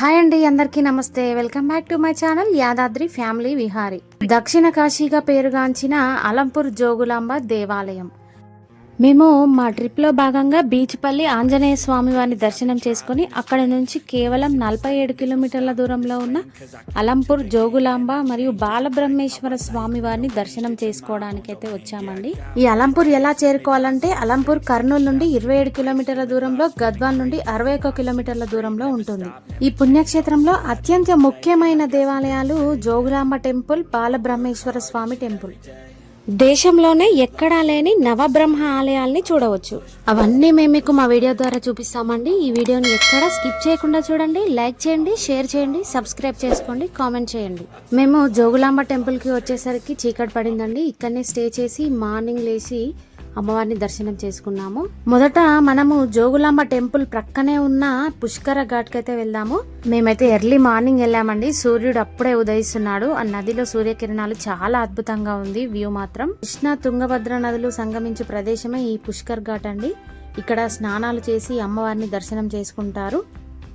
Hi అండి అందరికీ నమస్తే. Welcome back to my channel Yadadri family Vihari. దక్షిణ కాశీగా పేరుగాంచిన అలంపూర్ జోగులాంబ దేవాలయం. మేము మా ట్రిప్లో భాగంగా బీచ్పల్లి ఆంజనేయ స్వామి వారిని దర్శనం చేసుకుని అక్కడ నుంచి కేవలం నలభై ఏడు కిలోమీటర్ల దూరంలో ఉన్న అలంపూర్ జోగులాంబ మరియు బాలబ్రహ్మేశ్వర స్వామి వారిని దర్శనం చేసుకోవడానికైతే వచ్చామండి. ఈ అలంపూర్ ఎలా చేరుకోవాలంటే అలంపూర్ కర్నూలు నుండి ఇరవై ఏడు కిలోమీటర్ల దూరంలో గద్వాల్ నుండి అరవై ఒక్క కిలోమీటర్ల దూరంలో ఉంటుంది. ఈ పుణ్యక్షేత్రంలో అత్యంత ముఖ్యమైన దేవాలయాలు జోగులాంబ టెంపుల్ బాలబ్రహ్మేశ్వర స్వామి టెంపుల్. దేశంలోనే ఎక్కడా లేని నవబ్రహ్మ ఆలయాల్ని చూడవచ్చు. అవన్నీ మేము మీకు మా వీడియో ద్వారా చూపిస్తామండి. ఈ వీడియోని ఎక్కడా స్కిప్ చేయకుండా చూడండి. లైక్ చేయండి షేర్ చేయండి సబ్స్క్రైబ్ చేసుకోండి కామెంట్ చేయండి. మేము జోగులాంబ టెంపుల్కి వచ్చేసరికి చీకటి పడిందండి. ఇక్కడనే స్టే చేసి మార్నింగ్ లేచి అమ్మవారిని దర్శనం చేసుకున్నాము. మొదట మనము జోగులాంబ టెంపుల్ ప్రక్కనే ఉన్న పుష్కర ఘాట్కి అయితే వెళ్దాము. మేమైతే ఎర్లీ మార్నింగ్ వెళ్ళామండి. సూర్యుడు అప్పుడే ఉదయిస్తున్నాడు. ఆ నదిలో సూర్యకిరణాలు చాలా అద్భుతంగా ఉంది. వ్యూ మాత్రం కృష్ణ తుంగభద్ర నదులు సంగమించే ప్రదేశమే ఈ పుష్కర్ ఘాట్ అండి. ఇక్కడ స్నానాలు చేసి అమ్మవారిని దర్శనం చేసుకుంటారు.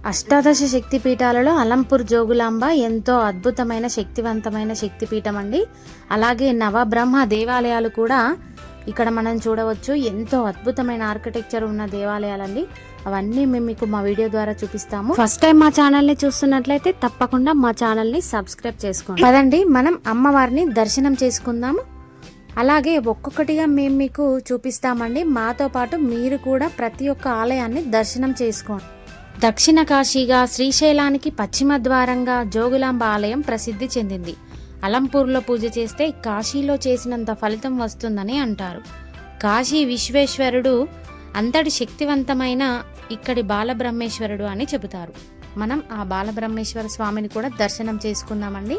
అష్టాదశ శక్తి పీఠాలలో అలంపూర్ జోగులాంబ ఎంతో అద్భుతమైన శక్తివంతమైన శక్తి పీఠం అండి. అలాగే నవబ్రహ్మ దేవాలయాలు కూడా ఇక్కడ మనం చూడవచ్చు ఎంతో అద్భుతమైన ఆర్కిటెక్చర్ ఉన్న దేవాలయాలండి. అవన్నీ మేము మీకు మా వీడియో ద్వారా చూపిస్తాము. ఫస్ట్ టైం మా ఛానల్ని చూస్తున్నట్లయితే తప్పకుండా మా ఛానల్ని సబ్స్క్రైబ్ చేసుకోండి. పదండి మనం అమ్మవారిని దర్శనం చేసుకుందాము. అలాగే ఒక్కొక్కటిగా మేము మీకు చూపిస్తామండి. మాతో పాటు మీరు కూడా ప్రతి ఒక్క ఆలయాన్ని దర్శనం చేసుకోండి. దక్షిణ కాశీగా శ్రీశైలానికి పశ్చిమ ద్వారంగా జోగులాంబ ఆలయం ప్రసిద్ధి చెందింది. అలంపూర్లో పూజ చేస్తే కాశీలో చేసినంత ఫలితం వస్తుందని అంటారు. కాశీ విశ్వేశ్వరుడు అంతటి శక్తివంతమైన ఇక్కడి బాలబ్రహ్మేశ్వరుడు అని చెబుతారు. మనం ఆ బాలబ్రహ్మేశ్వర స్వామిని కూడా దర్శనం చేసుకుందామండి.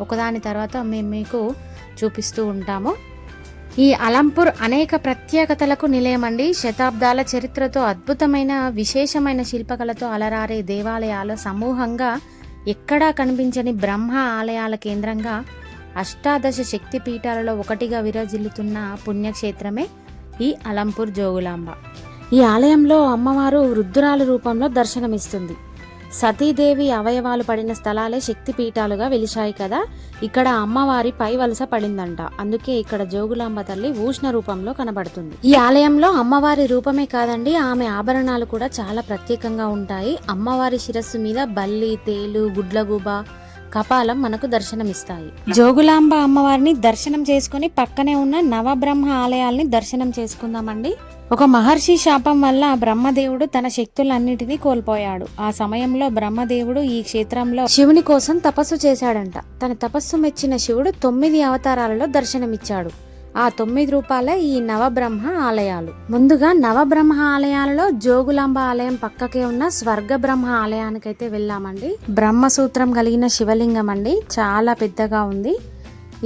ఒకదాని తర్వాత మేము మీకు చూపిస్తూ ఉంటాము. ఈ అలంపూర్ అనేక ప్రత్యేకతలకు నిలయమండి. శతాబ్దాల చరిత్రతో అద్భుతమైన విశేషమైన శిల్పకళతో అలరారే దేవాలయాల సమూహంగా ఎక్కడా కనిపించని బ్రహ్మ ఆలయాల కేంద్రంగా అష్టాదశ శక్తి పీఠాలలో ఒకటిగా విరాజిల్లుతున్న పుణ్యక్షేత్రమే ఈ అలంపూర్ జోగులాంబ. ఈ ఆలయంలో అమ్మవారు వృద్ధురాలు రూపంలో దర్శనమిస్తుంది. సతీదేవి అవయవాలు పడిన స్థలాలే శక్తి పీఠాలుగా వెలిశాయి కదా. ఇక్కడ అమ్మవారి పై వలస పడిందంట. అందుకే ఇక్కడ జోగులాంబ తల్లి ఊష్ణ రూపంలో కనబడుతుంది. ఈ ఆలయంలో అమ్మవారి రూపమే కాదండి ఆమె ఆభరణాలు కూడా చాలా ప్రత్యేకంగా ఉంటాయి. అమ్మవారి శిరస్సు మీద బల్లి తేలు గుడ్లగూబ కపాలం మనకు దర్శనమిస్తాయి. జోగులాంబ అమ్మవారిని దర్శనం చేసుకుని పక్కనే ఉన్న నవబ్రహ్మ ఆలయాల్ని దర్శనం చేసుకుందామండి. ఒక మహర్షి శాపం వల్ల బ్రహ్మదేవుడు తన శక్తులన్నిటినీ కోల్పోయాడు. ఆ సమయంలో బ్రహ్మదేవుడు ఈ క్షేత్రంలో శివుని కోసం తపస్సు చేశాడంట. తన తపస్సు మెచ్చిన శివుడు తొమ్మిది అవతారాలలో దర్శనమిచ్చాడు. ఆ తొమ్మిది రూపాలే ఈ నవబ్రహ్మ ఆలయాలు. ముందుగా నవబ్రహ్మ ఆలయాలలో జోగులాంబ ఆలయం పక్కకే ఉన్న స్వర్గ బ్రహ్మ ఆలయానికైతే వెళ్ళామండి. బ్రహ్మసూత్రం కలిగిన శివలింగం అండి. చాలా పెద్దగా ఉంది.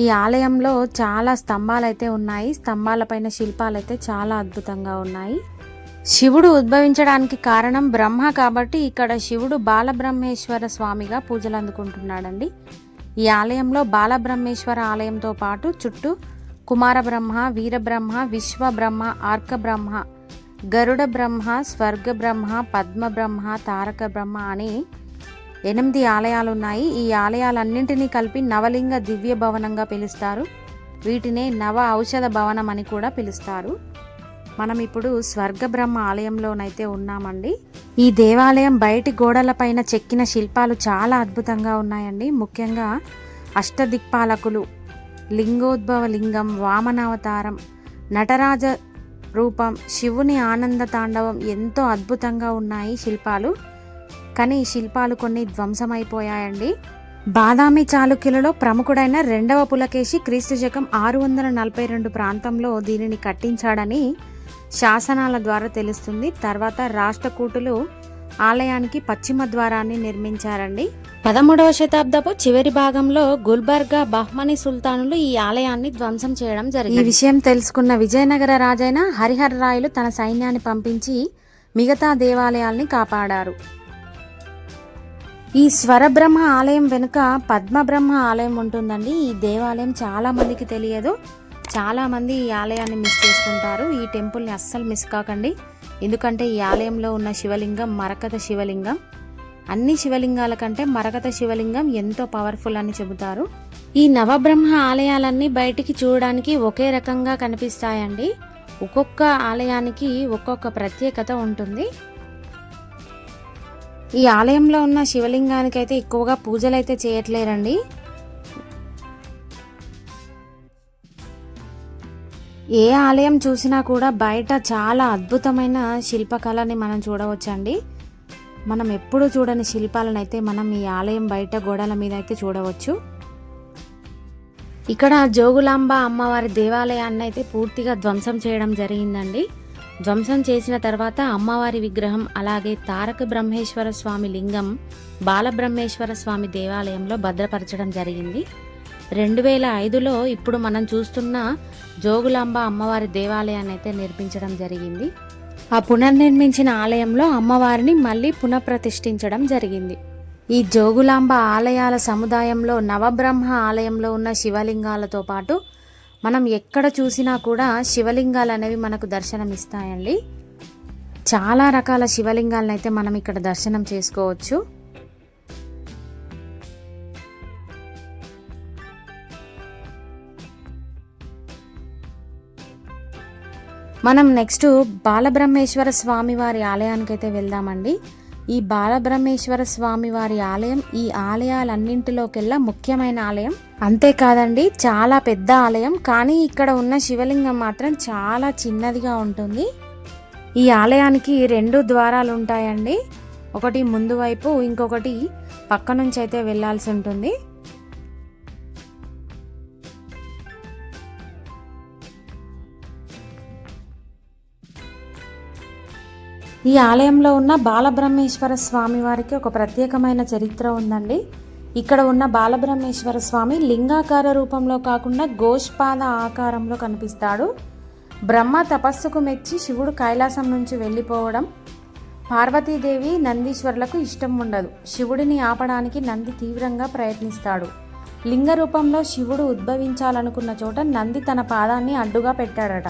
ఈ ఆలయంలో చాలా స్తంభాలు అయితే ఉన్నాయి. స్తంభాలపైన శిల్పాలు అయితే చాలా అద్భుతంగా ఉన్నాయి. శివుడు ఉద్భవించడానికి కారణం బ్రహ్మ కాబట్టి ఇక్కడ శివుడు బాలబ్రహ్మేశ్వర స్వామిగా పూజలు అందుకుంటున్నాడండి. ఈ ఆలయంలో బాలబ్రహ్మేశ్వర ఆలయంతో పాటు చుట్టూ కుమార బ్రహ్మ వీరబ్రహ్మ విశ్వబ్రహ్మ ఆర్క బ్రహ్మ గరుడ బ్రహ్మ స్వర్గ బ్రహ్మ పద్మ బ్రహ్మ తారక బ్రహ్మ అని ఎనిమిది ఆలయాలు ఉన్నాయి ఈ ఆలయాలన్నింటినీ కలిపి నవలింగ దివ్య భవనంగా పిలుస్తారు. వీటినే నవ ఔషధ భవనం అని కూడా పిలుస్తారు. మనం ఇప్పుడు స్వర్గబ్రహ్మ ఆలయంలోనైతే ఉన్నామండి. ఈ దేవాలయం బయటి గోడలపైన చెక్కిన శిల్పాలు చాలా అద్భుతంగా ఉన్నాయండి. ముఖ్యంగా అష్టదిక్పాలకులు లింగోద్భవ లింగం వామనావతారం నటరాజ రూపం శివుని ఆనంద తాండవం ఎంతో అద్భుతంగా ఉన్నాయి శిల్పాలు. కానీ ఈ శిల్పాలు కొన్ని ధ్వంసమైపోయాయండి. బాదామి చాళుక్యులలో ప్రముఖుడైన రెండవ పులకేశి క్రీస్తు శకం ఆరు వందల నలభై రెండు ప్రాంతంలో దీనిని కట్టించాడని శాసనాల ద్వారా తెలుస్తుంది. తర్వాత రాష్ట్రకూటులు ఆలయానికి పశ్చిమ ద్వారాన్ని నిర్మించారండి. పదమూడవ శతాబ్దపు చివరి భాగంలో గుల్బర్గా బహ్మని సుల్తానులు ఈ ఆలయాన్ని ధ్వంసం చేయడం జరిగింది. ఈ విషయం తెలుసుకున్న విజయనగర రాజైన హరిహర రాయలు తన సైన్యాన్ని పంపించి మిగతా దేవాలయాల్ని కాపాడారు. ఈ స్వరబ్రహ్మ ఆలయం వెనుక పద్మబ్రహ్మ ఆలయం ఉంటుందండి. ఈ దేవాలయం చాలా మందికి తెలియదు. చాలా మంది ఈ ఆలయాన్ని మిస్ చేసుకుంటారు. ఈ టెంపుల్ని అస్సలు మిస్ కాకండి. ఎందుకంటే ఈ ఆలయంలో ఉన్న శివలింగం మరకత శివలింగం. అన్ని శివలింగాల కంటే మరకత శివలింగం ఎంతో పవర్ఫుల్ అని చెబుతారు. ఈ నవబ్రహ్మ ఆలయాలన్నీ బయటికి చూడడానికి ఒకే రకంగా కనిపిస్తాయండి. ఒక్కొక్క ఆలయానికి ఒక్కొక్క ప్రత్యేకత ఉంటుంది. ఈ ఆలయంలో ఉన్న శివలింగానికి అయితే ఎక్కువగా పూజలు అయితే చేయట్లేరండి. ఏ ఆలయం చూసినా కూడా బయట చాలా అద్భుతమైన శిల్పకళని మనం చూడవచ్చండి. మనం ఎప్పుడూ చూడని శిల్పాలను అయితే మనం ఈ ఆలయం బయట గోడల మీద అయితే చూడవచ్చు. ఇక్కడ జోగులాంబ అమ్మవారి దేవాలయాన్ని అయితే పూర్తిగా ధ్వంసం చేయడం జరిగిందండి. ధ్వంసం చేసిన తర్వాత అమ్మవారి విగ్రహం అలాగే తారక బ్రహ్మేశ్వర స్వామి లింగం బాలబ్రహ్మేశ్వర స్వామి దేవాలయంలో భద్రపరచడం జరిగింది. రెండు వేల ఐదులో ఇప్పుడు మనం చూస్తున్న జోగులాంబ అమ్మవారి దేవాలయాన్ని అయితే నిర్మించడం జరిగింది. ఆ పునర్నిర్మించిన ఆలయంలో అమ్మవారిని మళ్ళీ పునఃప్రతిష్ఠించడం జరిగింది. ఈ జోగులాంబ ఆలయాల సముదాయంలో నవబ్రహ్మ ఆలయంలో ఉన్న శివలింగాలతో పాటు మనం ఎక్కడ చూసినా కూడా శివలింగాలు అనేవి మనకు దర్శనమిస్తాయండి. చాలా రకాల శివలింగాలను అయితే మనం ఇక్కడ దర్శనం చేసుకోవచ్చు. మనం నెక్స్ట్ బాలబ్రహ్మేశ్వర స్వామి వారి ఆలయానికి అయితే వెళ్దామండి. ఈ బాలబ్రహ్మేశ్వర స్వామి వారి ఆలయం ఈ ఆలయాలన్నింటిలోకెల్లా ముఖ్యమైన ఆలయం. అంతేకాదండి చాలా పెద్ద ఆలయం కానీ ఇక్కడ ఉన్న శివలింగం మాత్రం చాలా చిన్నదిగా ఉంటుంది. ఈ ఆలయానికి రెండు ద్వారాలు ఉంటాయండి ఒకటి ముందు వైపు ఇంకొకటి పక్క నుంచి అయితే వెళ్ళాల్సి ఉంటుంది ఈ ఆలయంలో ఉన్న బాలబ్రహ్మేశ్వర స్వామి వారికి ఒక ప్రత్యేకమైన చరిత్ర ఉందండి. ఇక్కడ ఉన్న బాలబ్రహ్మేశ్వర స్వామి లింగాకార రూపంలో కాకుండా గోష్పాద ఆకారంలో కనిపిస్తాడు. బ్రహ్మ తపస్సుకు మెచ్చి శివుడు కైలాసం నుంచి వెళ్ళిపోవడం పార్వతీదేవి నందీశ్వరులకు ఇష్టం ఉండదు. శివుడిని ఆపడానికి నంది తీవ్రంగా ప్రయత్నిస్తాడు. లింగ రూపంలో శివుడు ఉద్భవించాలనుకున్న చోట నంది తన పాదాన్ని అడ్డుగా పెట్టాడట.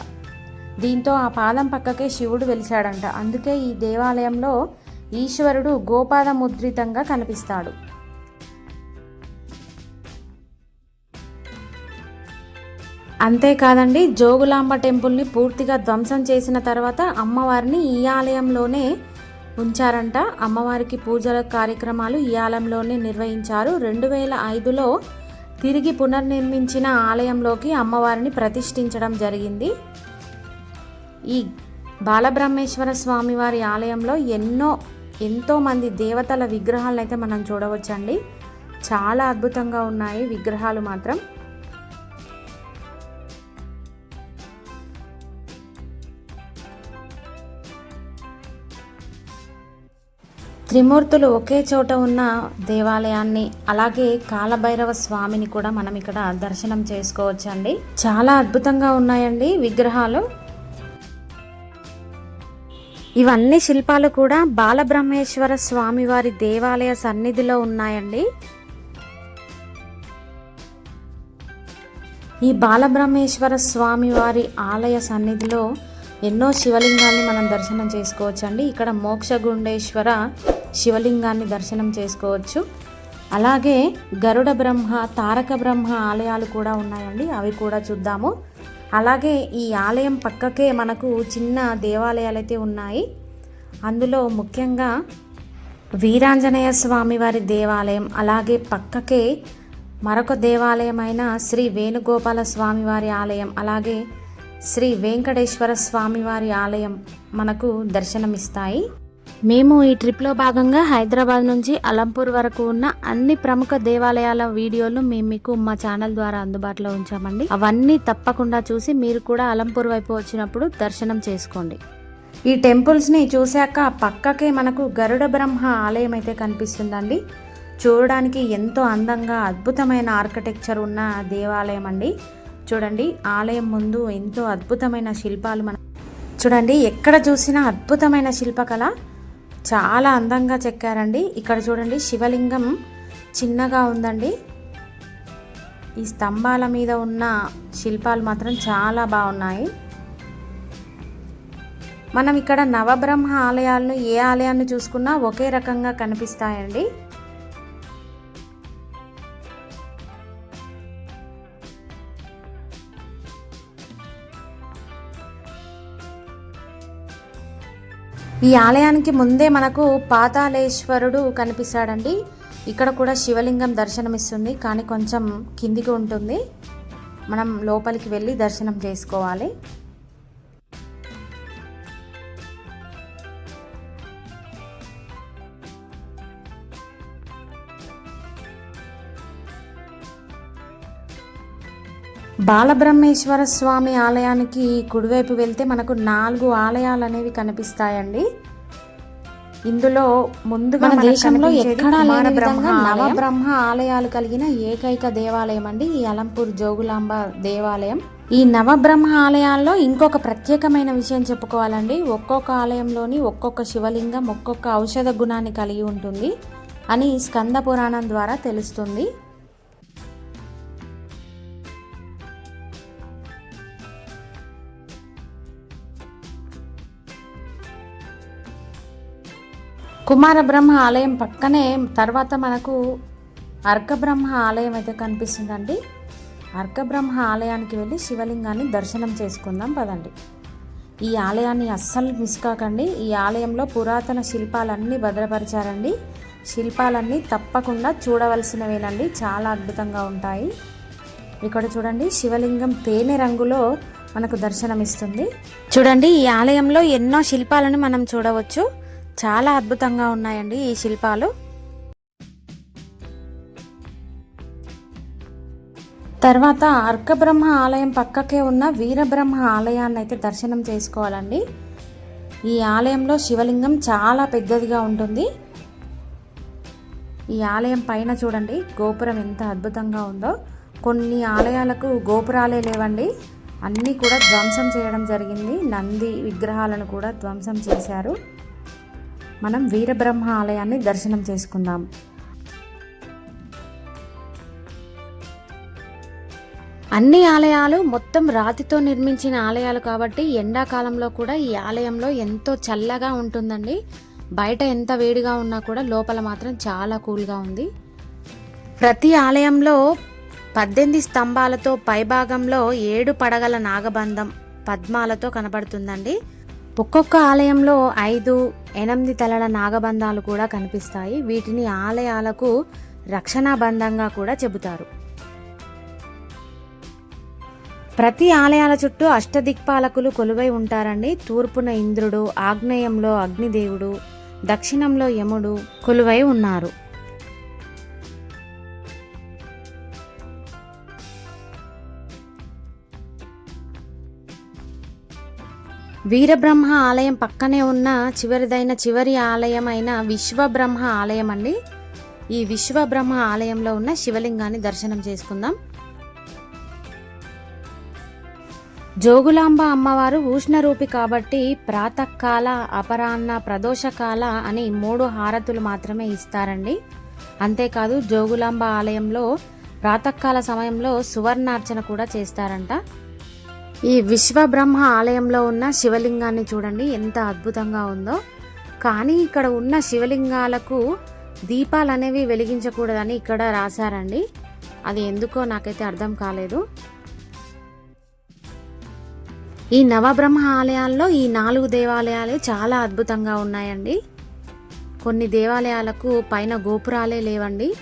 దీంతో ఆ పాదం పక్కకే శివుడు వెలిశాడంట. అందుకే ఈ దేవాలయంలో ఈశ్వరుడు గోపాద ముద్రితంగా కనిపిస్తాడు. అంతేకాదండి జోగులాంబ టెంపుల్ని పూర్తిగా ధ్వంసం చేసిన తర్వాత అమ్మవారిని ఈ ఆలయంలోనే ఉంచారంట. అమ్మవారికి పూజల కార్యక్రమాలు ఈ ఆలయంలోనే నిర్వహించారు. రెండు వేల ఐదులో తిరిగి పునర్నిర్మించిన ఆలయంలోకి అమ్మవారిని ప్రతిష్ఠించడం జరిగింది. ఈ బాలబ్రహ్మేశ్వర స్వామి వారి ఆలయంలో ఎన్నో ఎంతో మంది దేవతల విగ్రహాలను అయితే మనం చూడవచ్చండి. చాలా అద్భుతంగా ఉన్నాయి విగ్రహాలు మాత్రం. త్రిమూర్తులు ఒకే చోట ఉన్న దేవాలయాన్ని అలాగే కాలభైరవ స్వామిని కూడా మనం ఇక్కడ దర్శనం చేసుకోవచ్చండి. చాలా అద్భుతంగా ఉన్నాయండి విగ్రహాలు. ఇవన్నీ శిల్పాలు కూడా బాలబ్రహ్మేశ్వర స్వామివారి దేవాలయ సన్నిధిలో ఉన్నాయండి. ఈ బాలబ్రహ్మేశ్వర స్వామివారి ఆలయ సన్నిధిలో ఎన్నో శివలింగాన్ని మనం దర్శనం చేసుకోవచ్చండి. ఇక్కడ మోక్షగుండేశ్వర శివలింగాన్ని దర్శనం చేసుకోవచ్చు. అలాగే గరుడ బ్రహ్మ తారక బ్రహ్మ ఆలయాలు కూడా ఉన్నాయండి. అవి కూడా చూద్దాము. అలాగే ఈ ఆలయం పక్కకే మనకు చిన్న దేవాలయాలు అయితే ఉన్నాయి. అందులో ముఖ్యంగా వీరాంజనేయ స్వామి వారి దేవాలయం అలాగే పక్కకే మరొక దేవాలయమైన శ్రీ వేణుగోపాల స్వామివారి ఆలయం అలాగే శ్రీ వెంకటేశ్వర స్వామివారి ఆలయం మనకు దర్శనమిస్తాయి. మేము ఈ ట్రిప్లో భాగంగా హైదరాబాద్ నుంచి అలంపూర్ వరకు ఉన్న అన్ని ప్రముఖ దేవాలయాల వీడియోలు మేము మీకు మా ఛానల్ ద్వారా అందుబాటులో ఉంచామండి. అవన్నీ తప్పకుండా చూసి మీరు కూడా అలంపూర్ వైపు వచ్చినప్పుడు దర్శనం చేసుకోండి. ఈ టెంపుల్స్ని చూశాక పక్కకే మనకు గరుడ బ్రహ్మ ఆలయం అయితే కనిపిస్తుందండి. చూడడానికి ఎంతో అందంగా అద్భుతమైన ఆర్కిటెక్చర్ ఉన్న దేవాలయం అండి. చూడండి ఆలయం ముందు ఎంతో అద్భుతమైన శిల్పాలు మన చూడండి ఎక్కడ చూసినా అద్భుతమైన శిల్పకళ. చాలా అందంగా చెక్కారండి. ఇక్కడ చూడండి శివలింగం చిన్నగా ఉందండి. ఈ స్తంభాల మీద ఉన్న శిల్పాలు మాత్రం చాలా బాగున్నాయి. మనం ఇక్కడ నవబ్రహ్మ ఆలయాలను ఏ ఆలయాన్ని చూసుకున్నా ఒకే రకంగా కనిపిస్తాయండి. ఈ ఆలయానికి ముందే మనకు పాతాళేశ్వరుడు కనిపిస్తాడండి. ఇక్కడ కూడా శివలింగం దర్శనమిస్తుంది. కానీ కొంచెం కిందికి ఉంటుంది. మనం లోపలికి వెళ్ళి దర్శనం చేసుకోవాలి. బాలబ్రహ్మేశ్వర స్వామి ఆలయానికి కుడివైపు వెళ్తే మనకు నాలుగు ఆలయాలు అనేవి కనిపిస్తాయండి. ఇందులో ముందుగా మన దేశంలో ఎక్కడా లేని విధంగా. నవబ్రహ్మ ఆలయాలు కలిగిన ఏకైక దేవాలయం అండి ఈ అలంపూర్ జోగులాంబ దేవాలయం. ఈ నవబ్రహ్మ ఆలయాల్లో ఇంకొక ప్రత్యేకమైన విషయం చెప్పుకోవాలండి. ఒక్కొక్క ఆలయంలోని ఒక్కొక్క శివలింగం ఒక్కొక్క ఔషధ గుణాన్ని కలిగి ఉంటుంది అని స్కంద పురాణం ద్వారా తెలుస్తుంది. కుమార బ్రహ్మ ఆలయం పక్కనే తర్వాత మనకు అర్కబ్రహ్మ ఆలయం అయితే కనిపిస్తుందండి. అర్కబ్రహ్మ ఆలయానికి వెళ్ళి శివలింగాన్ని దర్శనం చేసుకుందాం పదండి. ఈ ఆలయాన్ని అస్సలు మిస్ కాకండి. ఈ ఆలయంలో పురాతన శిల్పాలన్నీ భద్రపరిచారండి. శిల్పాలన్నీ తప్పకుండా చూడవలసినవేనండి. చాలా అద్భుతంగా ఉంటాయి. ఇక్కడ చూడండి శివలింగం తేనె రంగులో మనకు దర్శనమిస్తుంది. చూడండి ఈ ఆలయంలో ఎన్నో శిల్పాలను మనం చూడవచ్చు. చాలా అద్భుతంగా ఉన్నాయండి ఈ శిల్పాలు. తర్వాత అర్కబ్రహ్మ ఆలయం పక్కకే ఉన్న వీరబ్రహ్మ ఆలయాన్ని అయితే దర్శనం చేసుకోవాలండి. ఈ ఆలయంలో శివలింగం చాలా పెద్దదిగా ఉంటుంది. ఈ ఆలయం పైన చూడండి గోపురం ఎంత అద్భుతంగా ఉందో. కొన్ని ఆలయాలకు గోపురాలే లేవండి. అన్నీ కూడా ధ్వంసం చేయడం జరిగింది. నంది విగ్రహాలను కూడా ధ్వంసం చేశారు. మనం వీరబ్రహ్మ ఆలయాన్ని దర్శనం చేసుకుందాం. అన్ని ఆలయాలు మొత్తం రాతితో నిర్మించిన ఆలయాలు కాబట్టి ఎండాకాలంలో కూడా ఈ ఆలయంలో ఎంతో చల్లగా ఉంటుందండి. బయట ఎంత వేడిగా ఉన్నా కూడా లోపల మాత్రం చాలా కూల్గా ఉంది. ప్రతి ఆలయంలో పద్దెనిమిది స్తంభాలతో పైభాగంలో ఏడు పడగల నాగబంధం పద్మాలతో కనబడుతుందండి. ఒక్కొక్క ఆలయంలో ఐదు ఎనిమిది తలల నాగబంధాలు కూడా కనిపిస్తాయి. వీటిని ఆలయాలకు రక్షణా బంధంగా కూడా చెబుతారు. ప్రతి ఆలయాల చుట్టూ అష్టదిక్పాలకులు కొలువై ఉంటారండి. తూర్పున ఇంద్రుడు ఆగ్నేయంలో అగ్నిదేవుడు దక్షిణంలో యముడు కొలువై ఉన్నారు. వీరబ్రహ్మ ఆలయం పక్కనే ఉన్న చివరిదైన చివరి ఆలయం అయిన విశ్వబ్రహ్మ ఆలయం అండి. ఈ విశ్వబ్రహ్మ ఆలయంలో ఉన్న శివలింగాన్ని దర్శనం చేసుకుందాం. జోగులాంబ అమ్మవారు ఉష్ణరూపి కాబట్టి ప్రాతకాల అపరాహ్న ప్రదోషకాల అని మూడు హారతులు మాత్రమే ఇస్తారండి. అంతేకాదు జోగులాంబ ఆలయంలో ప్రాతకాల సమయంలో సువర్ణార్చన కూడా చేస్తారంట. ఈ విశ్వబ్రహ్మ ఆలయంలో ఉన్న శివలింగాన్ని చూడండి ఎంత అద్భుతంగా ఉందో. కానీ ఇక్కడ ఉన్న శివలింగాలకు దీపాలు అనేవి వెలిగించకూడదని ఇక్కడ రాశారండి. అది ఎందుకో నాకైతే అర్థం కాలేదు. ఈ నవబ్రహ్మ ఆలయాల్లో ఈ నాలుగు దేవాలయాలు చాలా అద్భుతంగా ఉన్నాయండి. కొన్ని దేవాలయాలకు పైన గోపురాలే లేవండి.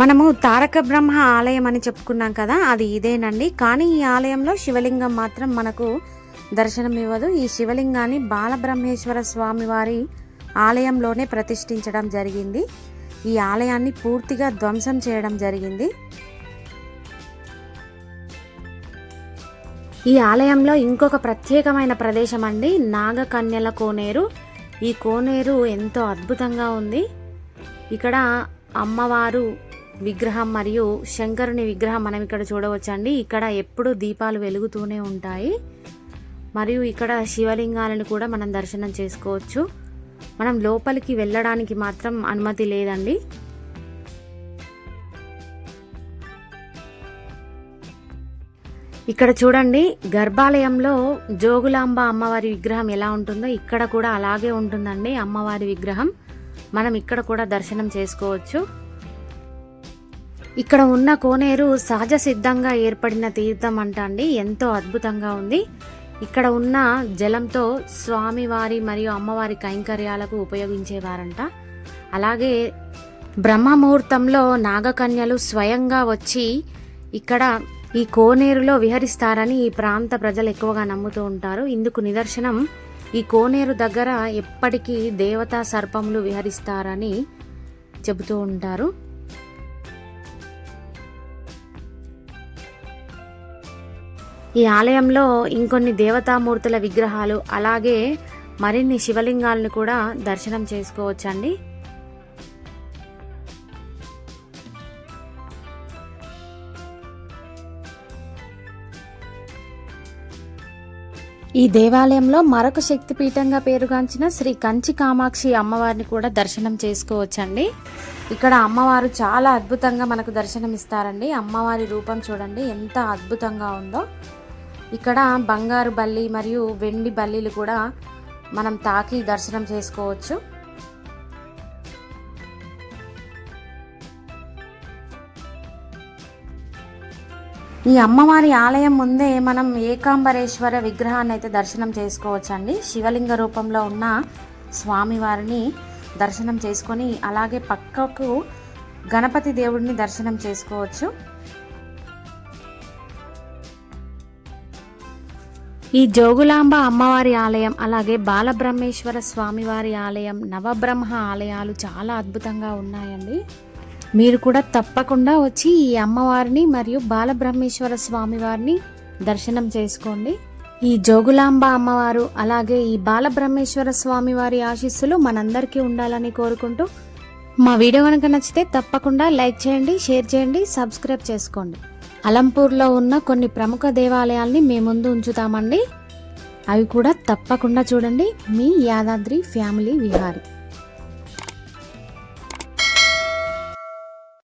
మనము తారక బ్రహ్మ ఆలయం అని చెప్పుకున్నాం కదా అది ఇదేనండి. కానీ ఈ ఆలయంలో శివలింగం మాత్రం మనకు దర్శనం ఇవ్వదు ఈ శివలింగాన్ని బాలబ్రహ్మేశ్వర స్వామి వారి ఆలయంలోనే ప్రతిష్ఠించడం జరిగింది. ఈ ఆలయాన్ని పూర్తిగా ధ్వంసం చేయడం జరిగింది. ఈ ఆలయంలో ఇంకొక ప్రత్యేకమైన ప్రదేశం అండి నాగకన్యల కోనేరు. ఈ కోనేరు ఎంతో అద్భుతంగా ఉంది. ఇక్కడ అమ్మవారు విగ్రహం మరియు శంకరుని విగ్రహం మనం ఇక్కడ చూడవచ్చండి. ఇక్కడ ఎప్పుడు దీపాలు వెలుగుతూనే ఉంటాయి. మరియు ఇక్కడ శివలింగాలను కూడా మనం దర్శనం చేసుకోవచ్చు. మనం లోపలికి వెళ్ళడానికి మాత్రం అనుమతి లేదండి. ఇక్కడ చూడండి గర్భాలయంలో జోగులాంబ అమ్మవారి విగ్రహం ఎలా ఉంటుందో ఇక్కడ కూడా అలాగే ఉంటుందండి అమ్మవారి విగ్రహం. మనం ఇక్కడ కూడా దర్శనం చేసుకోవచ్చు. ఇక్కడ ఉన్న కోనేరు సహజ సిద్ధంగా ఏర్పడిన తీర్థం అంట అండి. ఎంతో అద్భుతంగా ఉంది. ఇక్కడ ఉన్న జలంతో స్వామివారి మరియు అమ్మవారి కైంకర్యాలకు ఉపయోగించేవారంట. అలాగే బ్రహ్మముహూర్తంలో నాగకన్యలు స్వయంగా వచ్చి ఇక్కడ ఈ కోనేరులో విహరిస్తారని ఈ ప్రాంత ప్రజలు ఎక్కువగా నమ్ముతూ ఉంటారు. ఇందుకు నిదర్శనం ఈ కోనేరు దగ్గర ఎప్పటికీ దేవతా సర్పములు విహరిస్తారని చెబుతూ ఉంటారు. ఈ ఆలయంలో ఇంకొన్ని దేవతామూర్తుల విగ్రహాలు అలాగే మరిన్ని శివలింగాలను కూడా దర్శనం చేసుకోవచ్చండి. ఈ దేవాలయంలో మరొక శక్తిపీఠంగా పేరుగాంచిన శ్రీ కంచి కామాక్షి అమ్మవారిని కూడా దర్శనం చేసుకోవచ్చండి. ఇక్కడ అమ్మవారు చాలా అద్భుతంగా మనకు దర్శనం ఇస్తారండి అమ్మవారి రూపం చూడండి ఎంత అద్భుతంగా ఉందో. ఇక్కడ బంగారు బల్లి మరియు వెండి బల్లీలు కూడా మనం తాకి దర్శనం చేసుకోవచ్చు. ఈ అమ్మవారి ఆలయం ముందే మనం ఏకాంబరేశ్వర విగ్రహాన్ని అయితే దర్శనం చేసుకోవచ్చండి. శివలింగ రూపంలో ఉన్న స్వామివారిని దర్శనం చేసుకొని అలాగే పక్కకు గణపతి దేవుడిని దర్శనం చేసుకోవచ్చు. ఈ జోగులాంబ అమ్మవారి ఆలయం అలాగే బాలబ్రహ్మేశ్వర స్వామివారి ఆలయం నవబ్రహ్మ ఆలయాలు చాలా అద్భుతంగా ఉన్నాయండి. మీరు కూడా తప్పకుండా వచ్చి ఈ అమ్మవారిని మరియు బాలబ్రహ్మేశ్వర స్వామివారిని దర్శనం చేసుకోండి. ఈ జోగులాంబ అమ్మవారు అలాగే ఈ బాలబ్రహ్మేశ్వర స్వామివారి ఆశీస్సులు మనందరికీ ఉండాలని కోరుకుంటూ మా వీడియో కనుక నచ్చితే తప్పకుండా లైక్ చేయండి షేర్ చేయండి సబ్స్క్రైబ్ చేసుకోండి. అలంపూర్లో ఉన్న కొన్ని ప్రముఖ దేవాలయాల్ని మీ ముందు ఉంచుతామండి. అవి కూడా తప్పకుండా చూడండి. మీ యాదాద్రి ఫ్యామిలీ విహారీ.